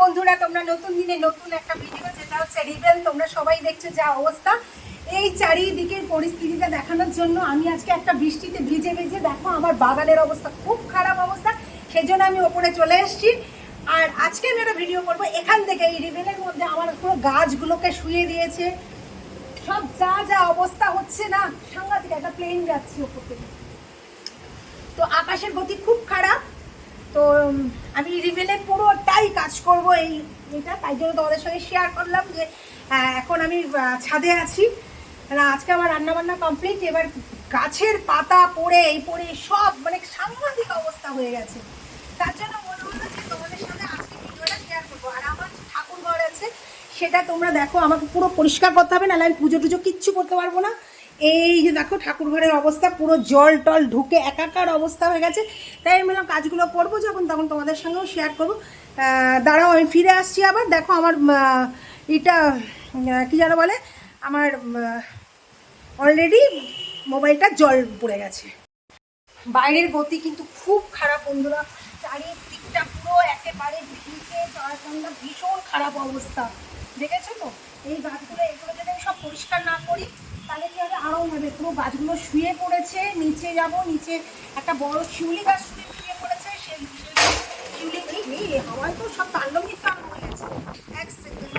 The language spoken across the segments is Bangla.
বন্ধুরা, তোমরা নতুন দিনে নতুন একটা ভিডিও যেটা হচ্ছে রিভেল তোমরা সবাই দেখছ যা অবস্থা। এই চারিদিকের পরিস্থিতিটা দেখানোর জন্য আমি আজকে একটা বৃষ্টিতে ভিজে ভিজে, দেখো আমার বাগানের অবস্থা, খুব খারাপ অবস্থা। সেজন্য আমি ওপরে চলে এসেছি। আর আজকে আমি একটা ভিডিও করব। এখান থেকে এই রিভেলের মধ্যে আমার পুরো গাছগুলোকে শুয়ে দিয়েছে। সব যা যা অবস্থা হচ্ছে না, সাংঘাতিক একটা প্লেন যাচ্ছে ওপর থেকে। তো আকাশের গতি খুব খারাপ। তো আমি রিভেলে পুরোটাই কাজ করব এই এটা, তাই জন্য তোমাদের সঙ্গে শেয়ার করলাম যে এখন আমি ছাদে আছি। আজকে আমার রান্না বান্না কমপ্লিট এবার গাছের পাতা পড়ে, এই পড়ে সব মানে সাংঘাতিক অবস্থা হয়ে গেছে। তার জন্য মনে হলো যে তোমাদের সাথে আজকে ভিডিওটা শেয়ার করব। আর আমার ঠাকুর ঘর আছে, সেটা তোমরা দেখো, আমাকে পুরো পরিষ্কার করতে হবে, নাহলে আমি পুজো টুজো কিচ্ছু করতে পারব না। এই যে দেখো ঠাকুর ঘরের অবস্থা, পুরো জল টল ঢুকে একাকার অবস্থা হয়ে গেছে। তাই আমি বললাম কাজগুলো করব যখন, তখন তোমাদের সঙ্গেও শেয়ার করব। দাঁড়াও, আমি ফিরে আসছি আবার। দেখো আমার এটা কি যেন বলে? আমার অলরেডি মোবাইলটা জল পড়ে গেছে। বাইরের গতি কিন্তু খুব খারাপ বন্ধুরা। চারিদিকটা পুরো একেবারে ভিজে চারখানটা ভীষণ খারাপ অবস্থা। দেখেছ তো? এই গাছগুলো, এগুলো যদি আমি সব পরিষ্কার না করি তাহলে কি হবে আরও হবে? পুরো গাছগুলো শুয়ে পড়েছে, নিচে যাব, নিচে একটা বড় শিউলি গাছ শুয়ে পড়েছে সেই শিউলি এই হাওয়ায় তো সব তাণ্ডব নৃত্য আরম্ভ হয়ে গেছে। এক সেকেন্ড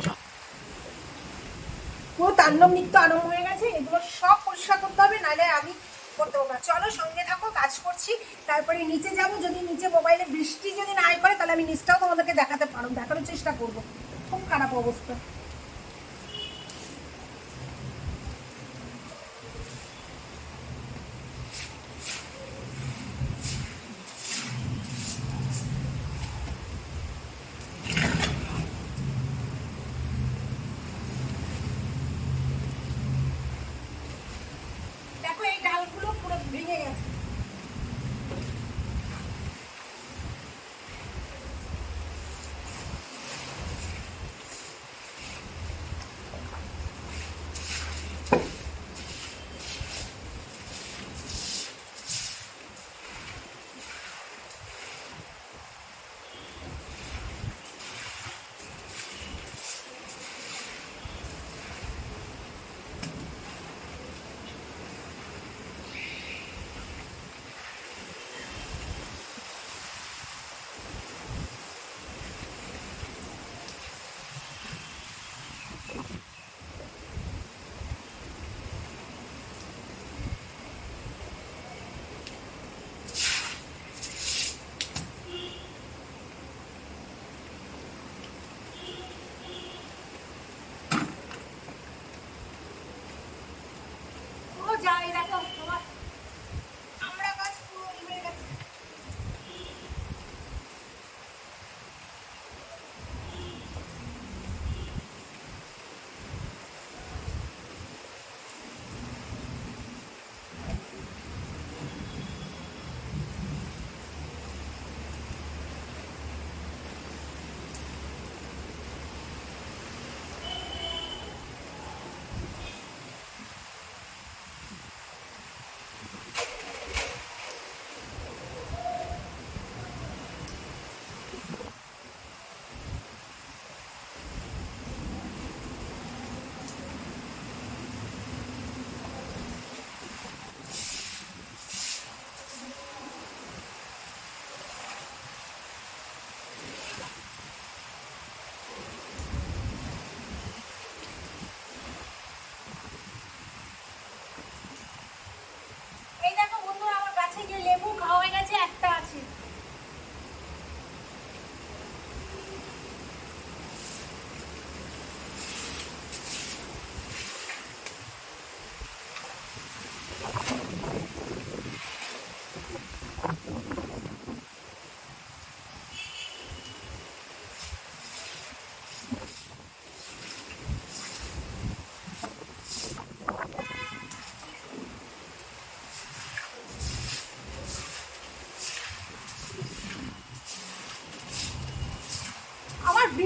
পুরো তাণ্ডব নৃত্য আরম্ভ হয়ে গেছে, এগুলো সব পরিষ্কার করতে হবে, নাহলে আমি করতে পারব না। চলো সঙ্গে থাকো, কাজ করছি, তারপরে নিচে যাব, যদি নিচে মোবাইলে বৃষ্টি যদি না করে, তাহলে আমি নিচটাও তোমাদেরকে দেখাতে পারব, দেখানোর চেষ্টা করব। খুব খারাপ অবস্থা।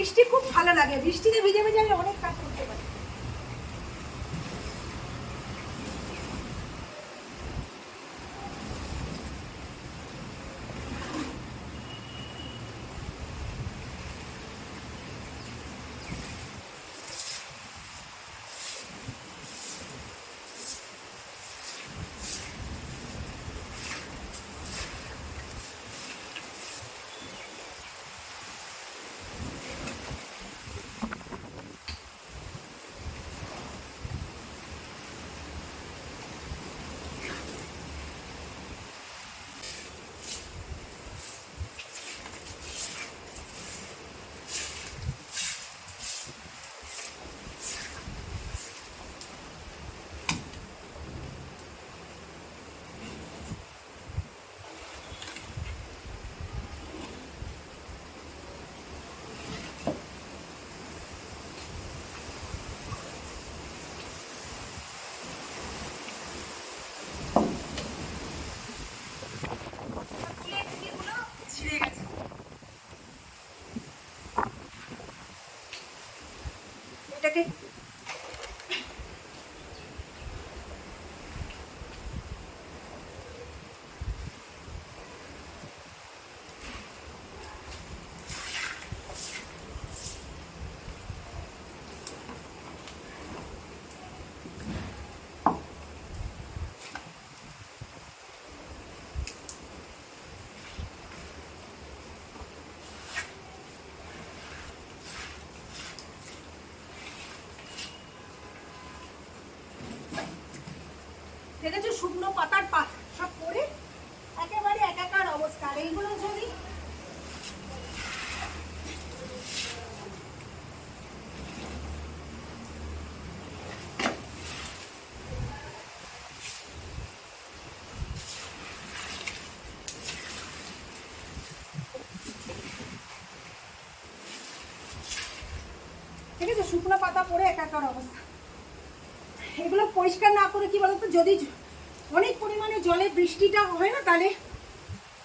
বৃষ্টি খুব ভালো লাগে। বৃষ্টিতে ভিজে ভিজে আমি অনেক কাজ que পাতার পাত সব পরে একেবারে একাকার অবস্থা। এইগুলো যদি ঠিক শুকনো পাতা পরে একাকার অবস্থা। এগুলো পরিষ্কার না করে কি বলতো? যদি অনেক পরিমাণে জলে বৃষ্টিটা হয় না তাহলে?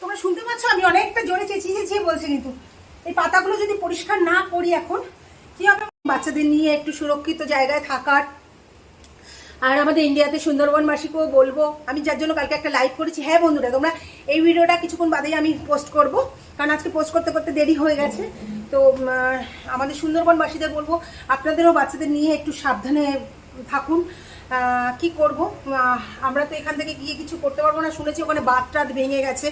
তোমরা শুনতে পাচ্ছ? আমি অনেকটা জোরে চেঁচিয়ে চেঁচিয়ে বলছি কিন্তু। এই পাতাগুলো যদি পরিষ্কার না করি এখন, কি হবে? বাচ্চাদের নিয়ে একটু সুরক্ষিত জায়গায় থাকার। আর আমাদের ইন্ডিয়াতে সুন্দরবনবাসীকেও বলব, আমি যার জন্য কালকে একটা লাইভ করেছি। হ্যাঁ বন্ধুরা, তোমরা এই ভিডিওটা কিছুক্ষণ বাদেই আমি পোস্ট করব, কারণ আজকে পোস্ট করতে করতে দেরি হয়ে গেছে। তো আমাদের সুন্দরবনবাসীদের বলব, আপনাদেরও বাচ্চাদের নিয়ে একটু সাবধানে থাকুন। কি করব? আমরা তো এখান থেকে গিয়ে কিছু করতে পারব না। শুনেছি ওখানে বাদ টাত ভেঙে গেছে।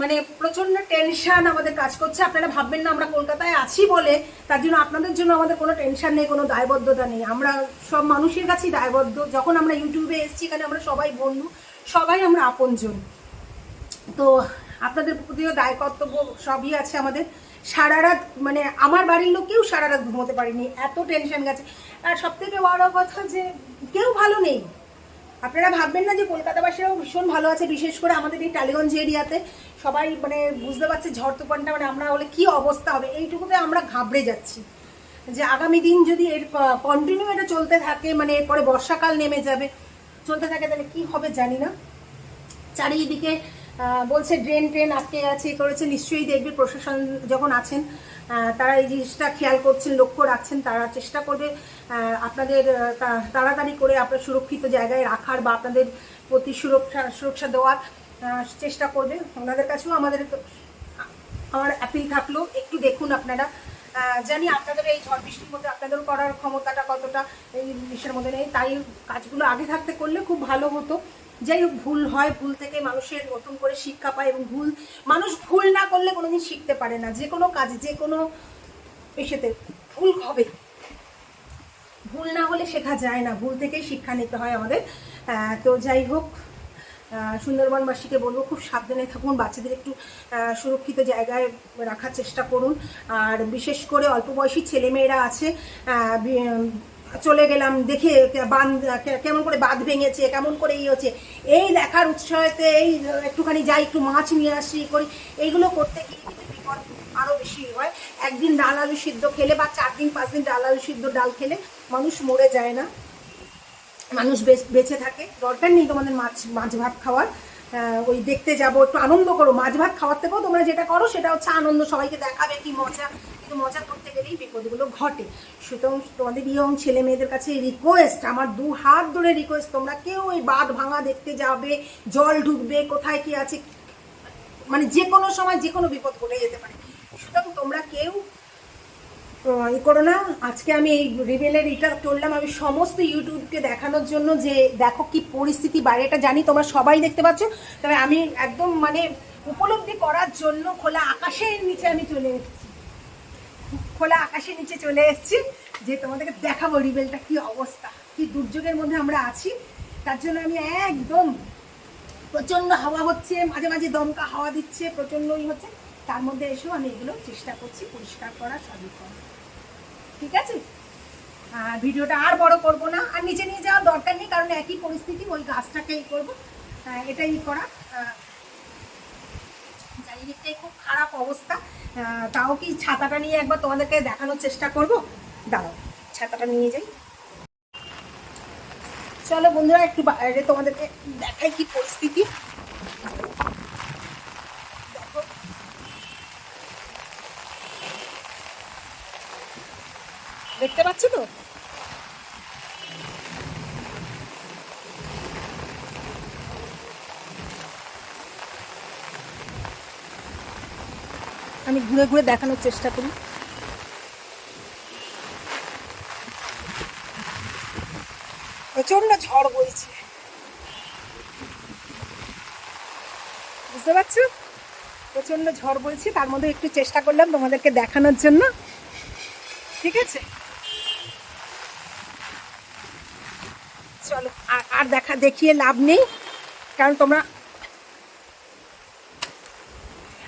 মানে প্রচণ্ড টেনশান আমাদের কাজ করছে। আপনারা ভাববেন না, আমরা কলকাতায় আছি বলে। তার জন্য আপনাদের জন্য আমাদের কোনো টেনশন নেই, কোনো দায়বদ্ধতা নেই। আমরা সব মানুষের কাছেই দায়বদ্ধ। যখন আমরা ইউটিউবে এসেছি, এখানে আমরা সবাই বন্ধু, সবাই আমরা আপনজন। তো আপনাদের প্রতিও দায় কর্তব্য সবই আছে আমাদের। সারা রাত মানে আমার বাড়ির লোক কেউ সারা রাত ঘুমোতে পারিনি, এত টেনশন গেছে। আর সব থেকে বড় কথা যে, কেউ ভালো নেই। আপনারা ভাববেন না যে কলকাতাবাসীরাও ভীষণ ভালো আছে, বিশেষ করে আমাদের এই টালিগঞ্জ এরিয়াতে। সবাই মানে বুঝতে পারছে ঝড় তুফানটা মানে আমরা হলে কি অবস্থা হবে, এইটুকুতে আমরা ঘাবড়ে যাচ্ছি। যে আগামী দিন যদি এর কন্টিনিউ এটা চলতে থাকে মানে এরপরে বর্ষাকাল নেমে যাবে, চলতে থাকে, তাহলে কি হবে জানি না। চারিদিকে বলছে ড্রেন ট্রেন আটকে গেছে করেছে, নিশ্চয়ই দেখবে প্রশাসন যখন আছেন তারা এই জিনিসটা খেয়াল করছেন, লক্ষ্য রাখছেন, তারা চেষ্টা করবে আপনাদের তাড়াতাড়ি করে আপনার সুরক্ষিত জায়গায় রাখার বা আপনাদের প্রতি সুরক্ষা সুরক্ষা দেওয়ার চেষ্টা করবে। ওনাদের কাছেও আমাদের আমার অ্যাপিল থাকল, একটু দেখুন আপনারা। জানি আপনাদের এই ঝড় বৃষ্টির মধ্যে আপনাদের করার ক্ষমতাটা কতটা, এই জিনিসের মধ্যে নেই, তাই কাজগুলো আগে থাকতে করলে খুব ভালো হতো। যাই হোক, ভুল হয়, ভুল থেকে মানুষের নতুন করে শিক্ষা পায় এবং ভুল, মানুষ ভুল না করলে কোনোদিন শিখতে পারে না। যে কোনো কাজে, যে কোনো পেশাতে ভুল হবে। ভুল না হলে শেখা যায় না। ভুল থেকেই শিক্ষা নিতে হয় আমাদের। তো যাই হোক সুন্দরবনবাসীকে বলব, খুব সাবধানে থাকুন, বাচ্চাদের একটু সুরক্ষিত জায়গায় রাখার চেষ্টা করুন। আর বিশেষ করে অল্প বয়সী ছেলেমেয়েরা আছে চলে গেলাম, দেখে বাঁধ কেমন করে বাঁধ ভেঙেছে, কেমন করে ই হচ্ছে। এই দেখার উৎসাহতে এই একটুখানি যাই, একটু মাছ নিয়ে আসি, করি। এইগুলো করতে গিয়ে বিপদ আরও বেশি হয়। একদিন ডাল আলু সিদ্ধ খেলে বা চার দিন, পাঁচ দিন ডাল আলু সিদ্ধ ডাল খেলে মানুষ মরে যায় না। মানুষ বেঁচে থাকে। দরকার নেই তোমাদের মাছ মাছ ভাত খাওয়ার। ওই দেখতে যাব, একটু আনন্দ করো। মাছ ভাত খাওয়ার থেকেও তোমরা যেটা করো, সেটা হচ্ছে আনন্দ। সবাইকে দেখাবে কি মজা। কিন্তু মজা করতে গেলেই বিপদগুলো ঘটে। সুতরাং তোমাদের ইয়ং ছেলে মেয়েদের কাছে রিকোয়েস্ট আমার দু হাত ধরে রিকোয়েস্ট তোমরা কেউ ওই বাঁধ ভাঙা দেখতে যাবে, জল ঢুকবে, কোথায় কি আছে? মানে যে কোনো সময় যে কোনো বিপদ ঘটে যেতে পারে। সুতরাং তোমরা কেউ ই করো না, আজকে আমি এই রিবেলের এটা করলাম, আমি সমস্ত ইউটিউবকে দেখানোর জন্য যে দেখো কি পরিস্থিতি বাইরে এটা জানি, তোমরা সবাই দেখতে পাচ্ছ, তবে আমি একদম মানে উপলব্ধি করার জন্য খোলা আকাশের নিচে আমি চলে এসেছি। খোলা আকাশের নিচে চলে এসেছি, যে তোমাদেরকে দেখাবো রিবেলটা কি অবস্থা, কি দুর্যোগের মধ্যে আমরা আছি। তার জন্য আমি একদম প্রচণ্ড হাওয়া হচ্ছে, মাঝে মাঝে দমকা হাওয়া দিচ্ছে প্রচন্ডই হচ্ছে। তার মধ্যে এসেও আমি এগুলো চেষ্টা করছি পরিষ্কার করা সবই করা। ঠিক আছে? ভিডিওটা আর বড় করব না, আর নিচে নিয়ে যাওয়ার দরকার নেই, কারণ একই পরিস্থিতি, ওই গাছটাকেই করব। এটাই করা। চারিদিকটাই খুব খারাপ অবস্থা। তাও কি ছাতাটা নিয়ে একবার তোমাদেরকে দেখানোর চেষ্টা করব? দাঁড়াও, ছাতাটা নিয়ে যাই। চলো বন্ধুরা, একটু বাইরে তোমাদেরকে দেখাই কি পরিস্থিতি। দেখো। দেখতে পাচ্ছ তো? আমি ঘুরে ঘুরে দেখানোর চেষ্টা করি। প্রচণ্ড ঝড় বইছে। বুঝতে পারছ? প্রচণ্ড ঝড় বইছে, তার মধ্যে একটু চেষ্টা করলাম তোমাদেরকে দেখানোর জন্য। ঠিক আছে? চলো, আর দেখা, দেখিয়ে লাভ নেই, কারণ তোমরা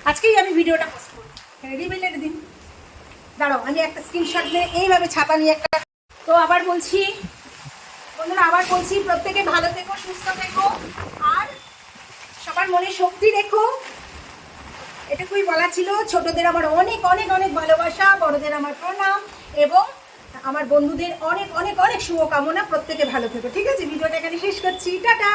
আজকেই আমি ভিডিওটা পোস্ট করব। রিভিলের দিন। দাঁড়াও, আমি একটা স্ক্রিনশট নিয়ে এইভাবে ছাপা নিয়ে একটা তো আবার বলছি, বন্ধুরা, আবার বলছি, প্রত্যেকে ভালো থেকো, সুস্থ থেকো, আর সবার মনে শক্তি রেখো। এটুকুই বলা ছিল, ছোটদের আমার অনেক অনেক অনেক ভালোবাসা, বড়দের আমার প্রণাম, এবং আমার বন্ধুদের অনেক অনেক অনেক শুভকামনা। প্রত্যেকে ভালো থেকো, ঠিক আছে? ভিডিওটা এখানে শেষ করছি। টাটা!